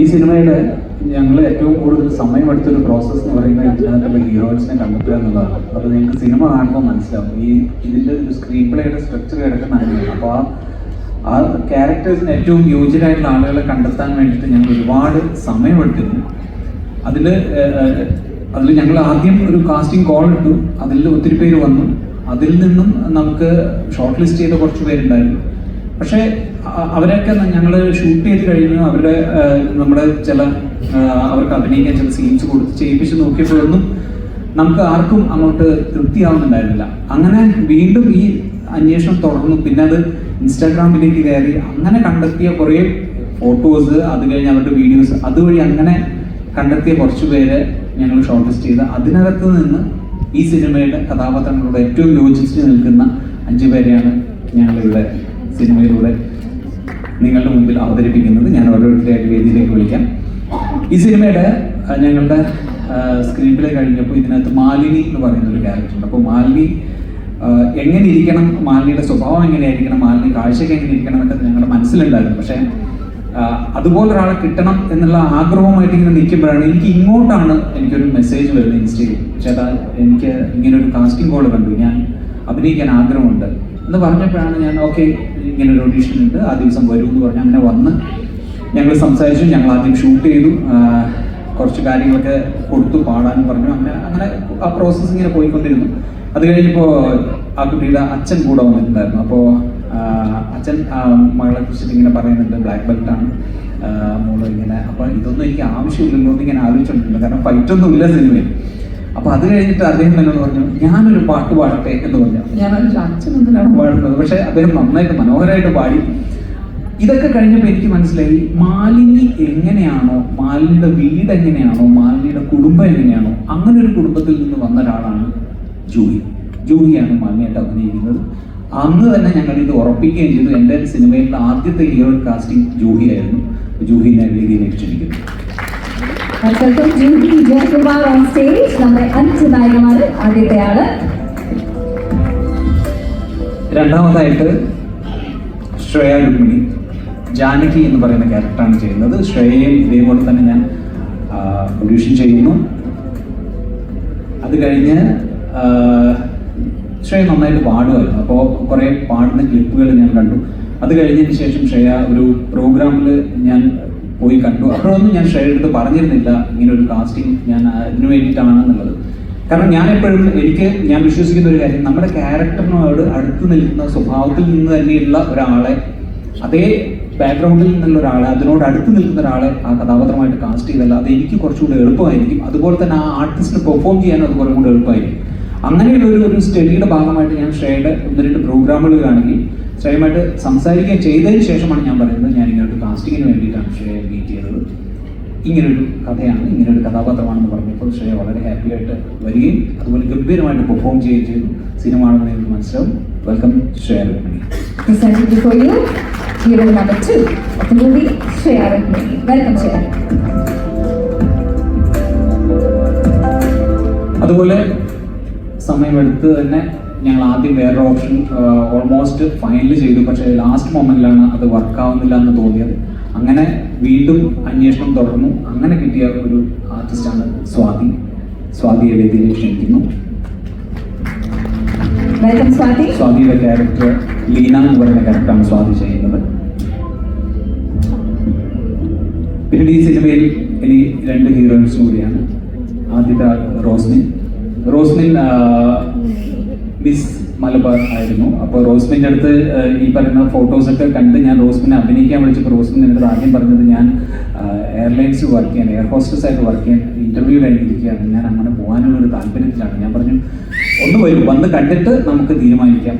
ഈ സിനിമയുടെ ഞങ്ങൾ ഏറ്റവും കൂടുതൽ സമയമെടുത്തൊരു പ്രോസസ്സ് എന്ന് പറയുന്നത് ഇതിനകത്തുള്ള ഹീറോയിൻസിനെ കണ്ടെത്തുക എന്നുള്ളതാണ്. അപ്പോൾ നിങ്ങൾക്ക് സിനിമ കാണുമ്പോൾ മനസ്സിലാവും. ഈ ഇതിന്റെ ഒരു സ്ക്രീൻ പ്ലേയുടെ സ്ട്രക്ചർ കിടക്കുന്ന അങ്ങനെയാണ് അപ്പോൾ ആ ആ ക്യാരക്ടേഴ്സിന് ഏറ്റവും യോഗ്യരായിട്ടുള്ള ആളുകളെ കണ്ടെത്താൻ വേണ്ടിയിട്ട് ഞങ്ങൾ ഒരുപാട് സമയമെടുത്തിരുന്നു അതിൽ അതിൽ ഞങ്ങൾ ആദ്യം ഒരു കാസ്റ്റിംഗ് കോൾ ഇട്ടു. അതിൽ ഒത്തിരി പേര് വന്നു. അതിൽ നിന്നും നമുക്ക് ഷോർട്ട് ലിസ്റ്റ് ചെയ്ത കുറച്ച് പേരുണ്ടായിരുന്നു. പക്ഷേ അവരൊക്കെ ഞങ്ങൾ ഷൂട്ട് ചെയ്ത് കഴിഞ്ഞ് അവരുടെ നമ്മുടെ ചില അവർക്ക് അഭിനയിക്കാൻ ചില സീൻസ് കൊടുത്ത് ചെയ്യിപ്പിച്ച് നോക്കിയപ്പോഴൊന്നും നമുക്ക് ആർക്കും അങ്ങോട്ട് തൃപ്തിയാവുന്നുണ്ടായിരുന്നില്ല. അങ്ങനെ വീണ്ടും ഈ അന്വേഷണം തുടർന്നു. പിന്നെ അത് ഇൻസ്റ്റാഗ്രാമിലേക്ക് കയറി അങ്ങനെ കണ്ടെത്തിയ കുറേ ഫോട്ടോസ് അത് കഴിഞ്ഞ് അവരുടെ വീഡിയോസ് അതുവഴി അങ്ങനെ കണ്ടെത്തിയ കുറച്ചു പേര് ഞങ്ങൾ ഷോർട്ട് ലിസ്റ്റ് ചെയ്ത്. അതിനകത്ത് നിന്ന് ഈ സിനിമയുടെ കഥാപാത്രങ്ങളോട് ഏറ്റവും യോജിച്ച് നിൽക്കുന്ന അഞ്ചു പേരെയാണ് ഞങ്ങളിവിടെ സിനിമയിലൂടെ നിങ്ങളുടെ മുമ്പിൽ അവതരിപ്പിക്കുന്നത് ഞാൻ ഓരോരുത്തരെയായിട്ട് വേദിയിലേക്ക് വിളിക്കാം. ഈ സിനിമയുടെ ഞങ്ങളുടെ സ്ക്രീൻ പ്ലേ കഴിഞ്ഞപ്പോൾ ഇതിനകത്ത് മാലിനി എന്ന് പറയുന്ന ഒരു ക്യാരക്ടർ ഉണ്ട്. അപ്പോൾ മാലിനി എങ്ങനെ ഇരിക്കണം? മാലിനിയുടെ സ്വഭാവം എങ്ങനെയായിരിക്കണം മാലിനി കാഴ്ചയ്ക്ക് എങ്ങനെ ഇരിക്കണം എന്നൊക്കെ ഞങ്ങളുടെ മനസ്സിലുണ്ടായിരുന്നു. പക്ഷേ അതുപോലെ ഒരാളെ കിട്ടണം എന്നുള്ള ആഗ്രഹമായിട്ട് ഇങ്ങനെ നിൽക്കുമ്പോഴാണ് എനിക്ക് ഇങ്ങോട്ടാണ് എനിക്കൊരു മെസ്സേജ് വരുന്നത് ഇൻസ്റ്റയിൽ ചേട്ടാ എനിക്ക് ഇങ്ങനെ ഒരു കാസ്റ്റിംഗ് കോൾ കണ്ടു. ഞാൻ അഭിനയിക്കാൻ ആഗ്രഹമുണ്ട് എന്ന് പറഞ്ഞപ്പോഴാണ് ഞാൻ ഓക്കെ ഇങ്ങനെ ഒരു ഓഡീഷൻ ഉണ്ട് ആ ദിവസം വരും എന്ന് പറഞ്ഞ് അങ്ങനെ വന്ന് ഞങ്ങൾ സംസാരിച്ചു ഞങ്ങൾ ആദ്യം ഷൂട്ട് ചെയ്തു കുറച്ച് കാര്യങ്ങളൊക്കെ കൊടുത്തു പാടാൻ പറഞ്ഞു അങ്ങനെ അങ്ങനെ ആ പ്രോസസ്സ് ഇങ്ങനെ പോയിക്കൊണ്ടിരുന്നു. അത് കഴിഞ്ഞപ്പോൾ ആ കുട്ടിയുടെ അച്ഛൻ കൂടെ വന്നിട്ടുണ്ടായിരുന്നു. അപ്പോൾ അച്ഛൻ മകളെ കുറിച്ചിട്ട് ഇങ്ങനെ പറയുന്നുണ്ട് ബ്ലാക്ക് ബെൽറ്റ് ആണ്. മോൾ ഇങ്ങനെ അപ്പോൾ ഇതൊന്നും എനിക്ക് ആവശ്യമില്ലല്ലോ എന്ന് ഇങ്ങനെ ആലോചിച്ചിട്ടുണ്ട് കാരണം ഫൈറ്റൊന്നും ഇല്ല സിനിമയിൽ. അപ്പൊ അത് കഴിഞ്ഞിട്ട് അദ്ദേഹം എന്നോട് പറഞ്ഞു ഞാനൊരു പാട്ട് പാടട്ടെ എന്ന് പറഞ്ഞു. ഞാൻ അച്ഛൻ എന്തിനാണ് പാടുന്നത്? പക്ഷെ അദ്ദേഹം നന്നായിട്ട് മനോഹരമായിട്ട് പാടി. ഇതൊക്കെ കഴിഞ്ഞപ്പോൾ എനിക്ക് മനസ്സിലായി മാലിനി എങ്ങനെയാണോ മാലിനിയുടെ വീട് എങ്ങനെയാണോ മാലിനിയുടെ കുടുംബം എങ്ങനെയാണോ അങ്ങനെ ഒരു കുടുംബത്തിൽ നിന്ന് വന്ന ഒരാളാണ് ജൂഹി. ജൂഹിയാണ് മാലിനിയായിട്ട് അഭിനയിക്കുന്നത്. അന്ന് തന്നെ ഞങ്ങൾ ഇത് ഉറപ്പിക്കുകയും ചെയ്തു. എന്റെ സിനിമയിലെ ആദ്യത്തെ ഹീറോ കാസ്റ്റിംഗ് ജൂഹിയായിരുന്നു ജൂഹിനെ വേദിയിലേക്ക് ക്ഷണിക്കുന്നു welcome Jyothi Jayakumar on stage നമ്മുടെ അഞ്ച് നായികമാരിൽ ആദ്യത്തെ ആൾ രണ്ടാമതായിട്ട് ശ്രേയ രുക്മിണി ജാനകി എന്ന് പറയുന്ന ക്യാരക്ടറാണ് ചെയ്യുന്നത്. ശ്രേയയും ഇതേപോലെ തന്നെ ഞാൻ പ്രൊഡ്യൂഷൻ ചെയ്യുന്നു. അത് കഴിഞ്ഞ് ശ്രേയ നന്നായിട്ട് പാടുമായിരുന്നു. അപ്പോൾ കുറേ പാടുന്ന ക്ലിപ്പുകൾ ഞാൻ കണ്ടു. അത് കഴിഞ്ഞതിന് ശേഷം ശ്രേയ ഒരു പ്രോഗ്രാമിൽ ഞാൻ പോയി കണ്ടു. അപ്പോഴൊന്നും ഞാൻ ഷെയർ എടുത്ത് പറഞ്ഞിരുന്നില്ല. ഇങ്ങനെ ഒരു കാസ്റ്റിംഗ് ഞാൻ അതിനു വേണ്ടിയിട്ടാണെന്നുള്ളത്. കാരണം ഞാൻ എപ്പോഴും എനിക്ക് ഞാൻ വിശ്വസിക്കുന്ന ഒരു കാര്യം നമ്മുടെ ക്യാരക്ടറിനോട് അടുത്ത് നിൽക്കുന്ന സ്വഭാവത്തിൽ നിന്ന് തന്നെയുള്ള ഒരാളെ അതേ ബാക്ക്ഗ്രൗണ്ടിൽ നിന്നുള്ള ഒരാളെ അതിനോട് അടുത്ത് നിൽക്കുന്ന ഒരാളെ ആ കഥാപാത്രമായിട്ട് കാസ്റ്റ് ചെയ്തല്ല അത് എനിക്ക് കുറച്ചുകൂടി എളുപ്പമായിരിക്കും. അതുപോലെ തന്നെ ആ ആർട്ടിസ്റ്റിന് പെർഫോം ചെയ്യാനും അത് കുറേ കൂടി എളുപ്പമായിരിക്കും. അങ്ങനെയുള്ള ഒരു സ്റ്റഡിയുടെ ഭാഗമായിട്ട് ഞാൻ ശ്രേയുടെ ഒന്ന് രണ്ട് പ്രോഗ്രാമുകൾ കാണുകയും ശ്രേയമായിട്ട് സംസാരിക്കുകയും ചെയ്തതിന് ശേഷമാണ് ഞാൻ പറയുന്നത് ഞാൻ കാസ്റ്റിങ്ങിന് വേണ്ടിയിട്ടാണ് ശ്രേയ മീറ്റ് ചെയ്തത് ഇങ്ങനൊരു കഥയാണ് ഇങ്ങനൊരു കഥാപാത്രമാണെന്ന് പറഞ്ഞപ്പോൾ ശ്രേയ വളരെ ഹാപ്പി ആയിട്ട് വരികയും അതുപോലെ ഗംഭീരമായിട്ട് പെർഫോം ചെയ്യുകയും ചെയ്തു സിനിമ ആണെന്ന് എനിക്ക് മനസ്സിലാവും welcome Shreya Rukmini presented before you hero number two of the movie Shreya Rukmini. Welcome Shreya. അതുപോലെ സമയമെടുത്ത് തന്നെ ഞങ്ങൾ ആദ്യം വേറെ ഓപ്ഷൻ ഓൾമോസ്റ്റ് ഫൈനൽ ചെയ്തു. പക്ഷേ ലാസ്റ്റ് മൊമെന്റിലാണ് അത് വർക്ക് ആവുന്നില്ല എന്ന് തോന്നിയത്. അങ്ങനെ വീണ്ടും അന്വേഷണം തുടർന്നു. അങ്ങനെ കിട്ടിയ ഒരു ആർട്ടിസ്റ്റാണ് സ്വാതി. സ്വാതിയെ വേദിയിലേക്ക് ക്ഷണിക്കുന്നു. സ്വാതിയുടെ ക്യാരക്ടർ ലീന എന്ന് പറയുന്ന ക്യാരക്ടറാണ് സ്വാതി ചെയ്യുന്നത്. പിന്നീട് ഈ സിനിമയിൽ ഇനി രണ്ട് ഹീറോയിൻസ് കൂടിയാണ്. ആദ്യത്തെ റോസ്മിൻ റോസ്മിൻ മിസ് മലബാർ ആയിരുന്നു. അപ്പോൾ റോസ്മിന്റെ അടുത്ത് ഈ പറയുന്ന ഫോട്ടോസൊക്കെ കണ്ട് ഞാൻ റോസ്മിനെ അഭിനയിക്കാൻ വിളിച്ചപ്പോൾ റോസ്മിൻ എന്റെ ആദ്യം പറഞ്ഞത് ഞാൻ എയർലൈൻസ് വർക്ക് ചെയ്യാൻ എയർ ഹോസ്റ്റസ് ആയിട്ട് വർക്ക് ചെയ്യാൻ ഇന്റർവ്യൂ കഴിഞ്ഞിരിക്കുകയാണ് ഞാൻ അങ്ങനെ പോകാനുള്ള ഒരു താല്പര്യത്തിലാണ്. ഞാൻ പറഞ്ഞു ഒന്ന് വരും വന്ന് കണ്ടിട്ട് നമുക്ക് തീരുമാനിക്കാം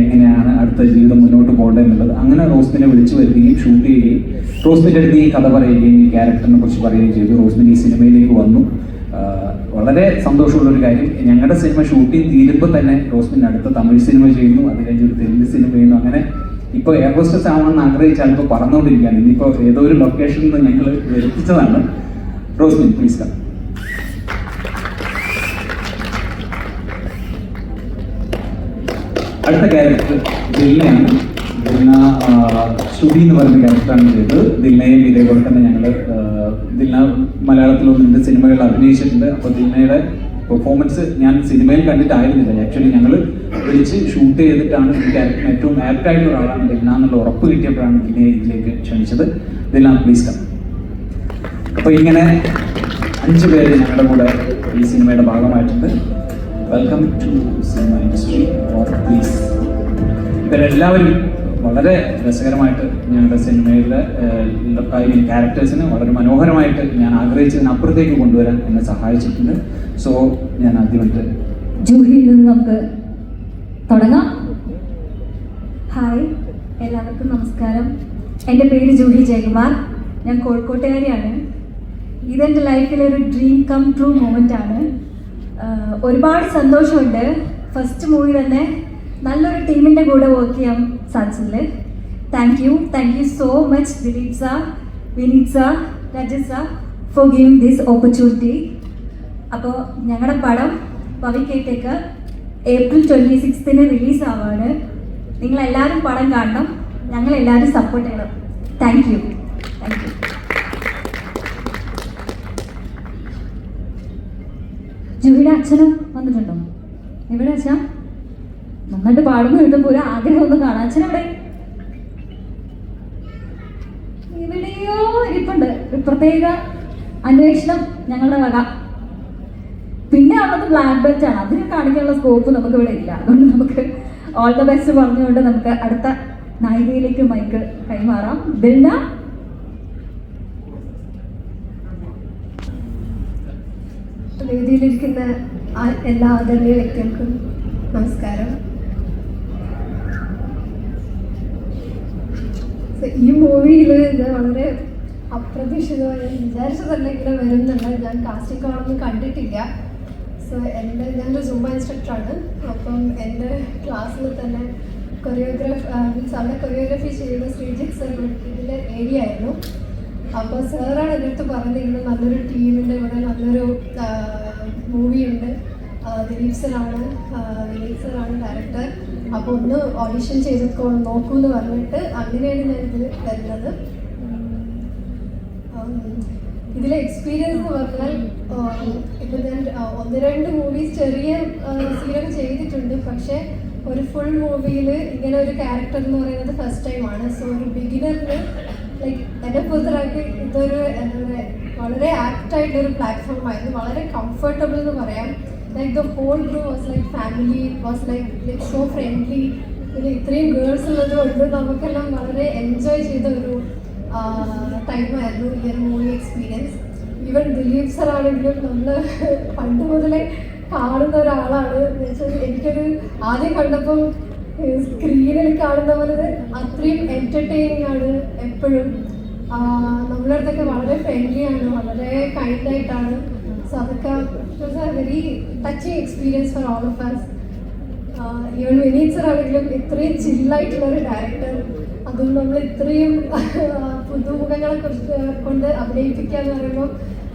എങ്ങനെയാണ് അടുത്ത ജീവിതം മുന്നോട്ട് പോകേണ്ടത് എന്നുള്ളത്. അങ്ങനെ റോസ്മിനെ വിളിച്ചു വരികയും ഷൂട്ട് ചെയ്യുകയും റോസ്മിന്റെ അടുത്ത് ഈ കഥ പറയുകയും ഈ ക്യാരക്ടറിനെ കുറിച്ച് പറയുകയും ചെയ്തു. റോസ്മിൻ ഈ സിനിമയിലേക്ക് വന്നു. വളരെ സന്തോഷമുള്ള ഒരു കാര്യം. ഞങ്ങളുടെ സിനിമ ഷൂട്ടിംഗ് തീരുമ്പോൾ തന്നെ റോസ്മിൻ അടുത്ത തമിഴ് സിനിമ ചെയ്യുന്നു. അത് കഴിഞ്ഞ് ഒരു തെലുങ്ക് സിനിമ ചെയ്യുന്നു. അങ്ങനെ ഇപ്പോൾ എയർ ഹോസ്റ്റസ് ആവണമെന്ന് ആഗ്രഹിച്ചാൽ ഇപ്പോൾ പറന്നുകൊണ്ടിരിക്കുകയാണ് ഇനിയിപ്പോൾ ഏതോ ഒരു ലൊക്കേഷനിൽ നിന്ന് ഞങ്ങൾ വരുത്തിച്ചതാണ് റോസ്മിൻ പ്ലീസ് കം അടുത്ത ക്യാരക്ടർ ജെല്ലിയാണ് ആ, ശ്രുതി എന്ന് പറയുന്ന ക്യാരക്ടറാണ് ചെയ്തത്. ദിൽനയും ഇതേപോലെ തന്നെ ഞങ്ങൾ ദിൽന മലയാളത്തിൽ ഒന്ന് രണ്ട് സിനിമകളിൽ അഭിനയിച്ചിട്ടുണ്ട് അപ്പോൾ ദിൽനയുടെ പെർഫോമൻസ് ഞാൻ സിനിമയിൽ കണ്ടിട്ടായിരുന്നില്ല. ആക്ച്വലി ഞങ്ങൾ വിളിച്ച് ഷൂട്ട് ചെയ്തിട്ടാണ് ഈ ക്യാരക്ടറിന് ഏറ്റവും ആപ്റ്റ് ആയിട്ടുള്ള ഒരാളാണ് ദിൽന എന്നുള്ള ഉറപ്പ് കിട്ടിയപ്പോഴാണ് ദിനെ ഇതിലേക്ക് ക്ഷണിച്ചത്. ദിൽന പ്ലീസ് കം അപ്പോൾ ഇങ്ങനെ അഞ്ച് പേര് ഞങ്ങളുടെ കൂടെ ഈ സിനിമയുടെ ഭാഗമായിട്ടുണ്ട്. Welcome to cinema industry for please ഇവരെല്ലാവരും വളരെ രസകരമായിട്ട് ഞങ്ങളുടെ സിനിമയിലെ ക്യാരക്ടേഴ്സിന് വളരെ മനോഹരമായിട്ട് ഞാൻ ആഗ്രഹിച്ചതിന് അപ്പുറത്തേക്ക് കൊണ്ടുവരാൻ എന്നെ സഹായിച്ചിട്ടുണ്ട്. സോ ഞാൻ ആദ്യമായിട്ട് ജൂഹിയിൽ നിന്ന് നമുക്ക് തുടങ്ങാം. ഹായ് എല്ലാവർക്കും നമസ്കാരം. എന്റെ പേര് ജൂഹി ജയകുമാർ. ഞാൻ കോഴിക്കോട്ടുകാരിയാണ്. ഇതെന്റെ ലൈഫിലെ ഒരു ഡ്രീം കം ട്രൂ മൂമെന്റ് ആണ്. ഒരുപാട് സന്തോഷമുണ്ട്. ഫസ്റ്റ് മൂവി തന്നെ നല്ലൊരു ടീമിന്റെ കൂടെ വർക്ക് ചെയ്യാൻ സാധിച്ചതിൽ thank you thank you so much Dileep sir Vineeth sir Rajath sir for giving this opportunity അപ്പോൾ ഞങ്ങളുടെ പടം പവിക്കേട്ടേക്ക് ഏപ്രിൽ ട്വന്റി സിക്സ്തിന് റിലീസ് ആവാണ്. നിങ്ങളെല്ലാവരും പടം കാണണം. ഞങ്ങളെല്ലാവരും സപ്പോർട്ട് ചെയ്യണം. താങ്ക് യു താങ്ക് യു ജുഹിയുടെ അച്ഛനും വന്നിട്ടുണ്ടോ? എവിടെ അച്ഛാ? നന്നായിട്ട് പാടുന്നു കിട്ടുമ്പോൾ ഒരു ആഗ്രഹം ഒന്ന് കാണാം. അച്ഛനവിടെ എവിടെയോ ഇരിപ്പുണ്ട്. ഒരു പ്രത്യേക അന്വേഷണം ഞങ്ങളുടെ വക. പിന്നെ ഉള്ളത് ബ്ലാക്ക് ബെൽറ്റ് ആണ്. അതിന് കാണിക്കാനുള്ള സ്കോപ്പ് നമുക്ക് ഇവിടെ ഇല്ല. അതുകൊണ്ട് നമുക്ക് ഓൾ ദ ബെസ്റ്റ് പറഞ്ഞുകൊണ്ട് നമുക്ക് അടുത്ത നായികയിലേക്ക് മൈക്ക് കൈമാറാം. ബിൽന? വേദിയിലിരിക്കുന്ന എല്ലാ ആദരണീയ വ്യക്തികൾക്കും നമസ്കാരം. ഈ മൂവിയിൽ ഇത് വളരെ അപ്രതീക്ഷിതമായി വിചാരിച്ചതല്ല വരുന്നുണ്ട് ഞാൻ കാസ്റ്റിംഗ് കാണൊന്നും കണ്ടിട്ടില്ല. സോ എന്റെ ഞാനൊരു സുംബ ഇൻസ്ട്രക്ടറാണ് അപ്പം എന്റെ ക്ലാസ്സിൽ തന്നെ കൊറിയോഗ്രാഫ് മീൻസ് അവിടെ കൊറിയോഗ്രാഫി ചെയ്യുന്ന ശ്രീജിത് സർ ഇതിന്റെ ഏരിയ ആയിരുന്നു. അപ്പോൾ സാറാണ് എന്റെ അടുത്ത് പറഞ്ഞിരുന്നത് നല്ലൊരു ടീമിന്റെ കൂടെ സറാണ് വിനീത് സറാണ് ഡയറക്ടർ അപ്പോൾ ഒന്ന് ഓഡിഷൻ ചെയ്തോ നോക്കൂ എന്ന് പറഞ്ഞിട്ട് അങ്ങനെയാണ് ഞാൻ ഇത് വരുന്നത് ഉം, ഇതിലെ എക്സ്പീരിയൻസ് എന്ന് പറഞ്ഞാൽ ഇപ്പം ഞാൻ ഒന്ന് രണ്ട് മൂവീസ് ചെറിയ സീനൊക്കെ ചെയ്തിട്ടുണ്ട്. പക്ഷേ ഒരു ഫുൾ മൂവിയിൽ ഇങ്ങനെ ഒരു ക്യാരക്ടർ എന്ന് പറയുന്നത് ഫസ്റ്റ് ടൈമാണ് സോ ഒരു ബിഗിനറിന് ലൈക്ക് എന്നെ പുറത്തിറക്കി ഇതൊരു എന്താ പറയുക വളരെ ആക്ട് ആയിട്ടൊരു പ്ലാറ്റ്ഫോം ആയിരുന്നു. വളരെ കംഫർട്ടബിൾ എന്ന് പറയാം. Like the whole crew was like family was like like so friendly പിന്നെ ഇത്രയും ഗേൾസ് ഉള്ളത് കൊണ്ട് നമുക്കെല്ലാം വളരെ എൻജോയ് ചെയ്ത ഒരു ടൈമായിരുന്നു ഈ ഒരു movie experience even Dileep sir ആണെങ്കിലും നമ്മൾ പണ്ട് മുതലേ കാണുന്ന ഒരാളാണ്. വെച്ചാൽ എനിക്കൊരു ആദ്യം കണ്ടപ്പോൾ സ്ക്രീനിൽ കാണുന്ന പോലെ അത്രയും എന്റർടൈനിങ് ആണ് എപ്പോഴും. നമ്മളടുത്തൊക്കെ വളരെ ഫ്രണ്ട്ലി ആണ് വളരെ കൈൻഡ് ആയിട്ടാണ് സോ അതൊക്കെ very touching experience for all of us even Vineeth sir ആണെങ്കിലും ഇത്രയും ചില്ലായിട്ടുള്ള ഒരു ഡയറക്ടർ അതും നമ്മൾ ഇത്രയും പുതുമുഖങ്ങളെ കുറിച്ച് കൊണ്ട് അഭിനയിപ്പിക്കുക എന്ന് പറയുമ്പോൾ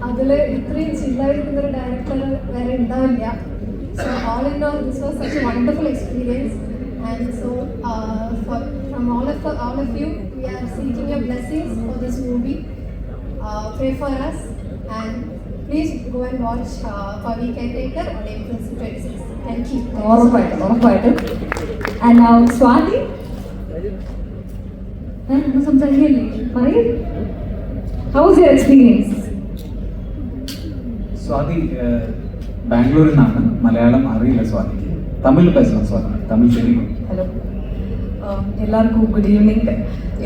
അതിൽ ഇത്രയും ചില്ലായിരിക്കുന്ന ഒരു ഡയറക്ടർ വേറെ ഉണ്ടാവില്ല. So all in all this was such wonderful experience and so from all of all of you we are seeking your blessings for this movie pray for us and please go and watch uh, Pavi Caretaker on April 26th. Thank you. ഉറപ്പായിട്ടും ഉറപ്പായിട്ടും and now Swathi ഏ, ഒന്നും സംസാരിക്കില്ലേ പറയൂ house your experience Swathi ഏഹ്, ബാംഗ്ലൂരിൽ നിന്നാണ് മലയാളം അറിയില്ല സ്വാതിക്ക് തമിഴ് പേസണം സ്വാതി തമിഴ് தெரியும் hello எல்லாருக்கும் குட் ஈவினிங்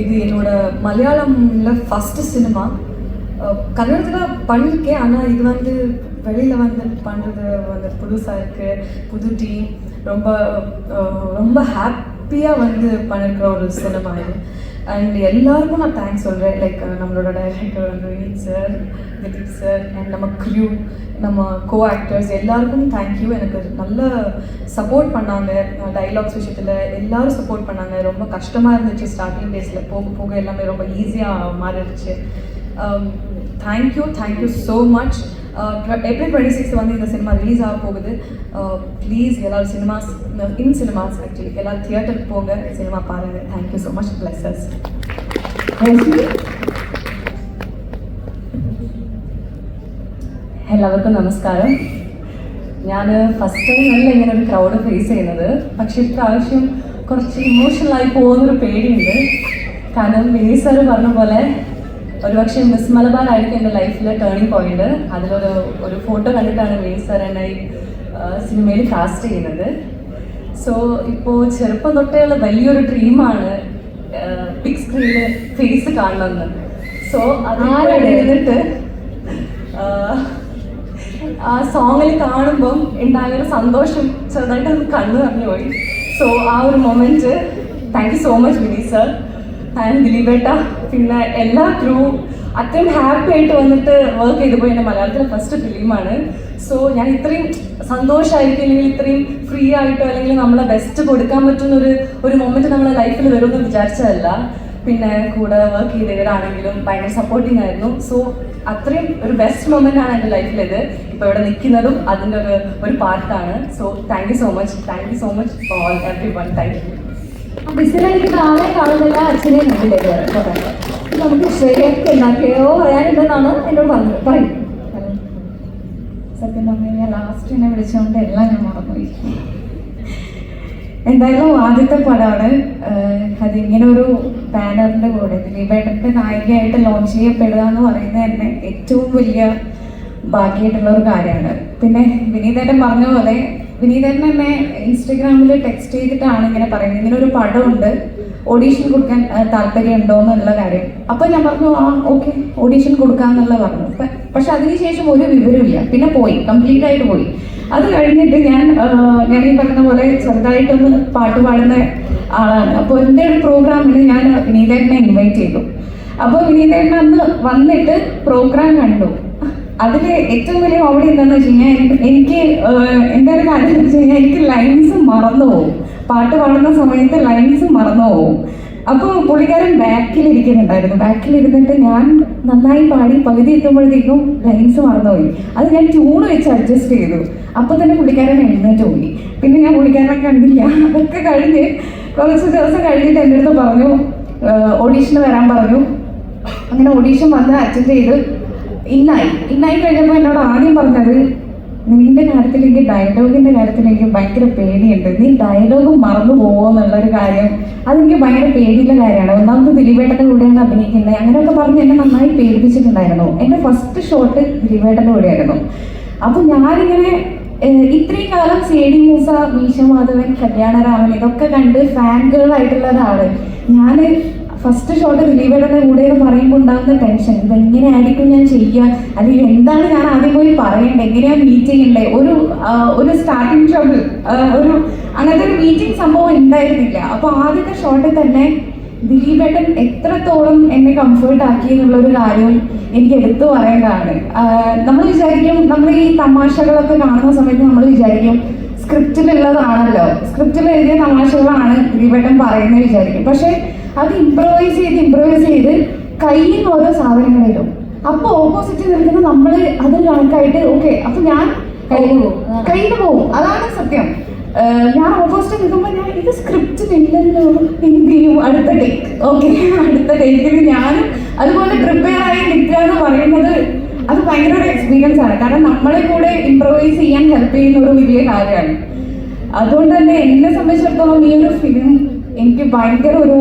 இது என்னோட மலையாளமில் ஃபஸ்ட்டு சினிமா கன்னடத்தில் பண்ணியிருக்கேன் ஆனால் இது வந்து வெளியில் வந்து பண்ணுறது வந்து புதுசாக இருக்குது புது டீம் ரொம்ப ரொம்ப ஹாப்பியாக வந்து பண்ணிருக்கிற ஒரு சினிமா இது. அண்ட் எல்லாருக்கும் நான் தேங்க்ஸ் சொல்கிறேன் லைக் நம்மளோட டைரக்டர் வந்து Vineeth sir Dileep sir and நம்ம க்ரியூ நம்ம கோ ஆக்டர்ஸ் எல்லாருக்கும் தேங்க்யூ எனக்கு நல்ல சப்போர்ட் பண்ணாங்க. டைலாக்ஸ் விஷயத்தில் எல்லாரும் சப்போர்ட் பண்ணாங்க. ரொம்ப கஷ்டமாக இருந்துச்சு ஸ்டார்டிங் டேஸில் போக போக எல்லாமே ரொம்ப ஈஸியாக மாறிடுச்சு. thank you thank you so much April twenty six வந்து இந்த சினிமா ரிலீஸ் ஆக போகுது ப்ளீஸ் எல்லாரும் சினிமாஸ் இன் சினிமாஸ் ஆக்சுவலி எல்லாரும் தியேட்டருக்கு போங்க சினிமா பாருங்கள் தேங்க்யூ ஸோ மச் பிளஸஸ் എല്ലാവർക്കും നമസ്കാരം ഞാൻ ഫസ്റ്റ് ടൈം അല്ല ഇങ്ങനെ ഒരു ക്രൗഡ് ഫേസ് ചെയ്യുന്നത് പക്ഷെ ഇപ്രാവശ്യം കുറച്ച് ഇമോഷണലായി പോകുന്നൊരു പേടിയുണ്ട് കാരണം വിനീ സാർ പറഞ്ഞ പോലെ ഒരുപക്ഷെ മിസ് മലബാർ ആയിരിക്കും എന്റെ ലൈഫിലെ ടേണിംഗ് പോയിന്റ് അതിലൊരു ഒരു ഫോട്ടോ കണ്ടിട്ടാണ് മീൻ സാർ എന്നെ സിനിമയിൽ കാസ്റ്റ് ചെയ്യുന്നത്. സോ ഇപ്പോൾ ചെറുപ്പം തൊട്ടേയുള്ള വലിയൊരു ഡ്രീമാണ് ബിഗ് സ്ക്രീനിൽ ഫേസ് കാണണമെന്ന്. സോ അത് ആരാണ്? ഇരുന്നിട്ട് ആഹ് ആ സോങ്ങിൽ കാണുമ്പം ഉണ്ടായൊരു സന്തോഷം ചെറുതായിട്ട് കണ്ണു നിറഞ്ഞു പോയി. സോ ആ ഒരു moment thank you so much Vineeth sir and ദിലീപേട്ട പിന്നെ എല്ലാ ത്രൂ അത്രയും ഹാപ്പി ആയിട്ട് വന്നിട്ട് വർക്ക് ചെയ്തു പോയി എന്റെ മലയാളത്തിലെ ഫസ്റ്റ് ഫിലിമാണ് സോ ഞാൻ ഇത്രയും സന്തോഷമായിരിക്കും അല്ലെങ്കിൽ ഇത്രയും ഫ്രീ ആയിട്ടോ അല്ലെങ്കിൽ നമ്മളെ ബെസ്റ്റ് കൊടുക്കാൻ പറ്റുന്ന ഒരു ഒരു മൊമെന്റ് നമ്മളെ ലൈഫിൽ വരുമെന്ന് വിചാരിച്ചതല്ല. പിന്നെ കൂടെ വർക്ക് ചെയ്തവരാണെങ്കിലും ഭയങ്കര സപ്പോർട്ടിങ് ആയിരുന്നു. സോ അത്രയും ഒരു ബെസ്റ്റ് മൊമെന്റ് ആണ് എന്റെ ലൈഫിലത് ഇപ്പോൾ ഇവിടെ നിൽക്കുന്നതും അതിന്റെ ഒരു ഒരു പാർട്ടാണ് so thank you so much thank you so much all everyone thank you ബിസിനായിട്ട് നാളെ കാണുന്നില്ല അച്ഛനെ കുറെ. നമുക്ക് ശരിയൊക്കെ എന്തൊക്കെയോ പറയാനുണ്ടെന്നാണ് എന്നോട് പറഞ്ഞത്. പറയും. സത്യം പറഞ്ഞു കഴിഞ്ഞാൽ ലാസ്റ്റ് എന്നെ വിളിച്ചുകൊണ്ട് എല്ലാം ഞാൻ മറന്നുപോയി. എന്തായാലും ആദ്യത്തെ പടമാണ്. അതിങ്ങനെ ഒരു ബാനറിന്റെ കൂടെ. ദിലീപേട്ടന്റെ നായികയായിട്ട് ലോഞ്ച് ചെയ്യപ്പെടുക എന്ന് പറയുന്നത് തന്നെ ഏറ്റവും വലിയ ഭാഗ്യമായിട്ടുള്ള ഒരു കാര്യമാണ്. പിന്നെ വിനീതേട്ടൻ പറഞ്ഞ പോലെ വിനീതേട്ടൻ എന്നെ ഇൻസ്റ്റഗ്രാമിൽ ടെക്സ്റ്റ് ചെയ്തിട്ടാണ് ഇങ്ങനെ പറയുന്നത്. ഇങ്ങനെ ഒരു പടമുണ്ട്. ഓഡീഷൻ കൊടുക്കാൻ താല്പര്യമുണ്ടോ എന്നുള്ള കാര്യം. അപ്പൊ ഞാൻ പറഞ്ഞു ആ ഓക്കെ ഓഡീഷൻ കൊടുക്കാന്നുള്ള പറഞ്ഞു. പക്ഷെ അതിനുശേഷം ഒരു വിവരമില്ല പിന്നെ പോയി കംപ്ലീറ്റ് ആയിട്ട് പോയി. അത് കഴിഞ്ഞിട്ട് ഞാൻ ഞാൻ ഈ പറഞ്ഞ പോലെ ചെറുതായിട്ടൊന്ന് പാട്ട് പാടുന്ന ആളാണ്. അപ്പോൾ എന്റെ ഒരു പ്രോഗ്രാമിന് ഞാൻ വിനീതേട്ടനെ ഇൻവൈറ്റ് ചെയ്തു. അപ്പോൾ വിനീതേട്ടൻ അന്ന് വന്നിട്ട് പ്രോഗ്രാം കണ്ടു. അതിൽ ഏറ്റവും വലിയ കോമഡി എന്താണെന്ന് വെച്ച് കഴിഞ്ഞാൽ എനിക്ക് എന്റെ ഒരു കാര്യം വെച്ച് കഴിഞ്ഞാൽ എനിക്ക് ലൈൻസ് മറന്നു പോകും പാട്ട് പാടുന്ന സമയത്ത് ലൈൻസ് മറന്നു പോകും അപ്പോൾ പുള്ളിക്കാരൻ ബാക്കിലിരിക്കുന്നുണ്ടായിരുന്നു. ബാക്കിലിരുന്നിട്ട് ഞാൻ നന്നായി പാടി പകുതി എത്തുമ്പോഴത്തേക്കും ലൈൻസ് മറന്നുപോയി. അത് ഞാൻ ട്യൂൺ വെച്ച് അഡ്ജസ്റ്റ് ചെയ്തു. അപ്പോൾ തന്നെ പുള്ളിക്കാരൻ എഴുന്നേറ്റ് പോയി. പിന്നെ ഞാൻ പുള്ളിക്കാരനെ കണ്ടില്ല. അതൊക്കെ കഴിഞ്ഞ് കുറച്ച് ദിവസം കഴിഞ്ഞിട്ട് എന്റെ അടുത്ത് പറഞ്ഞു ഓഡീഷന് വരാൻ പറഞ്ഞു. അങ്ങനെ ഓഡീഷൻ വന്ന് അറ്റൻഡ് ചെയ്ത് ഇന്നായി. ഇന്നായി കഴിഞ്ഞപ്പോൾ എന്നോട് ആദ്യം പറഞ്ഞത് നിന്റെ കാര്യത്തിൽ എനിക്ക് ഡയലോഗിന്റെ കാര്യത്തിൽ എനിക്ക് ഭയങ്കര പേടിയുണ്ട്. നീ ഡയലോഗ് മറന്നു പോകുമോ എന്നുള്ളൊരു കാര്യം. അതെനിക്ക് ഭയങ്കര പേടിയുള്ള കാര്യമാണ്. ഒന്നാമത് ദിലീപേട്ടന്റെ കൂടെയാണ് അഭിനയിക്കുന്നത്. അങ്ങനെയൊക്കെ പറഞ്ഞ് എന്നെ നന്നായി പേടിപ്പിച്ചിട്ടുണ്ടായിരുന്നു. എന്റെ ഫസ്റ്റ് ഷോട്ട് ദിലീപേട്ടന്റെ കൂടെയായിരുന്നു. അപ്പോൾ ഞാനിങ്ങനെ ഇത്രയും കാലം സി ഡി മൂസ മീശ മാധവൻ കല്യാണരാമൻ ഇതൊക്കെ കണ്ട് ഫാൻ ഗേൾ ആയിട്ടുള്ള ഒരാൾ. ഞാൻ ഫസ്റ്റ് ഷോട്ട് റിലീവ് ചെയ്യുന്ന കൂടെ എന്ന് പറയുമ്പോൾ ഉണ്ടാകുന്ന ടെൻഷൻ ഇതെങ്ങനെയായിരിക്കും ഞാൻ ചെയ്യുക? അല്ലെങ്കിൽ എന്താണ് ഞാൻ ആദ്യം പോയി പറയേണ്ടത്? എങ്ങനെയാണ് മീറ്റ് ചെയ്യണ്ടേ ഒരു ഒരു സ്റ്റാർട്ടിങ് ഷോട്ട് ഒരു അങ്ങനത്തെ ഒരു മീറ്റിംഗ് സംഭവം ഉണ്ടായിരുന്നില്ല. അപ്പോൾ ആദ്യത്തെ ഷോട്ടിൽ തന്നെ ദിലീപേട്ടൻ എത്രത്തോളം എന്നെ കംഫേർട്ട് ആക്കി എന്നുള്ളൊരു കാര്യം എനിക്ക് എടുത്തു പറയേണ്ടതാണ്. നമ്മൾ വിചാരിക്കും നമ്മൾ ഈ തമാശകളൊക്കെ കാണുന്ന സമയത്ത് നമ്മൾ വിചാരിക്കും സ്ക്രിപ്റ്റിലുള്ളതാണല്ലോ സ്ക്രിപ്റ്റിൽ എഴുതിയ തമാശകളാണ് ദിലീപേട്ടൻ പറയുന്നത് വിചാരിക്കും. പക്ഷെ അത് ഇംപ്രവൈസ് ചെയ്ത് ഇംപ്രവൈസ് ചെയ്ത് കയ്യിൽ നിന്ന് ഓരോ സാധനങ്ങൾ ഇടും. അപ്പൊ ഓപ്പോസിറ്റ് നിൽക്കുന്ന നമ്മൾ അത് കണക്കായിട്ട് ഓക്കെ അപ്പൊ ഞാൻ. കയ്യിൽ പോവും അതാണ് സത്യം. ഞാൻ ഓപ്പോസിറ്റ് നിൽക്കുമ്പോൾ ഞാൻ ഇത് സ്ക്രിപ്റ്റ് ഇല്ലല്ലോ എന്ത് ചെയ്യും? അടുത്ത ടേക്ക് ഓക്കെ അടുത്ത ടേക്കിൽ ഞാനും അതുപോലെ പ്രിപ്പയർ ആയി നിൽക്കുക എന്ന് പറയുന്നത് അത് ഭയങ്കര ഒരു എക്സ്പീരിയൻസ് ആണ്. കാരണം നമ്മളെ കൂടെ ഇംപ്രവൈസ് ചെയ്യാൻ ഹെൽപ്പ് ചെയ്യുന്ന ഒരു വലിയ കാര്യമാണ്. അതുകൊണ്ട് തന്നെ എന്നെ സംബന്ധിച്ചിടത്തോളം ഈ ഒരു ഫിലിം എനിക്ക് ഭയങ്കര ഒരു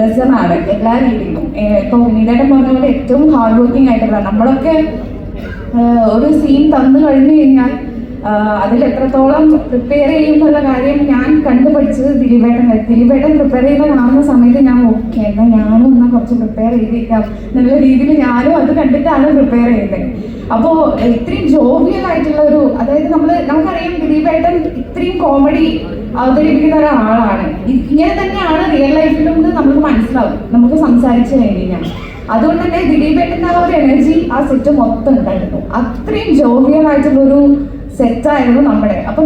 രസമാണ് എല്ലാ രീതിയിലും. ഇപ്പൊ വിനീതേട്ടൻ പറഞ്ഞ പോലെ ഏറ്റവും ഹാർഡ് വർക്കിംഗ് ആയിട്ടുള്ള നമ്മളൊക്കെ ഒരു സീൻ തന്നു കഴിഞ്ഞു കഴിഞ്ഞാൽ അതിൽ എത്രത്തോളം പ്രിപ്പയർ ചെയ്യുന്നുള്ള കാര്യം ഞാൻ കണ്ടുപഠിച്ചത് ദിലീപേട്ടൻ ദിലീപേട്ടൻ പ്രിപ്പയർ ചെയ്യുന്ന കാണുന്ന സമയത്ത് ഞാൻ ഓക്കെ എന്നാൽ ഞാനും എന്നാൽ കുറച്ച് പ്രിപ്പയർ ചെയ്തേക്കാം. എന്നുള്ള രീതിയിൽ ഞാനും അത് കണ്ടിട്ടാണ് പ്രിപ്പയർ ചെയ്തത് അപ്പോൾ ഇത്രയും ജോവിയൽ ആയിട്ടുള്ള ഒരു അതായത് നമ്മൾ നമുക്കറിയാം ദിലീപേട്ടൻ ഇത്രയും കോമഡി അവതരിപ്പിക്കുന്ന ഒരാളാണ് ഇങ്ങനെ തന്നെയാണ് റിയൽ ലൈഫിലും നമുക്ക് മനസ്സിലാവും. നമുക്ക് സംസാരിച്ചു കഴിഞ്ഞ് കഴിഞ്ഞാൽ. അതുകൊണ്ട് തന്നെ ദിലീപേട്ടന്റെ ആ ഒരു എനർജി ആ സെറ്റ് മൊത്തം ഉണ്ടായിരുന്നു. അത്രയും ഒരു സെറ്റായിരുന്നു നമ്മുടെ. അപ്പൊ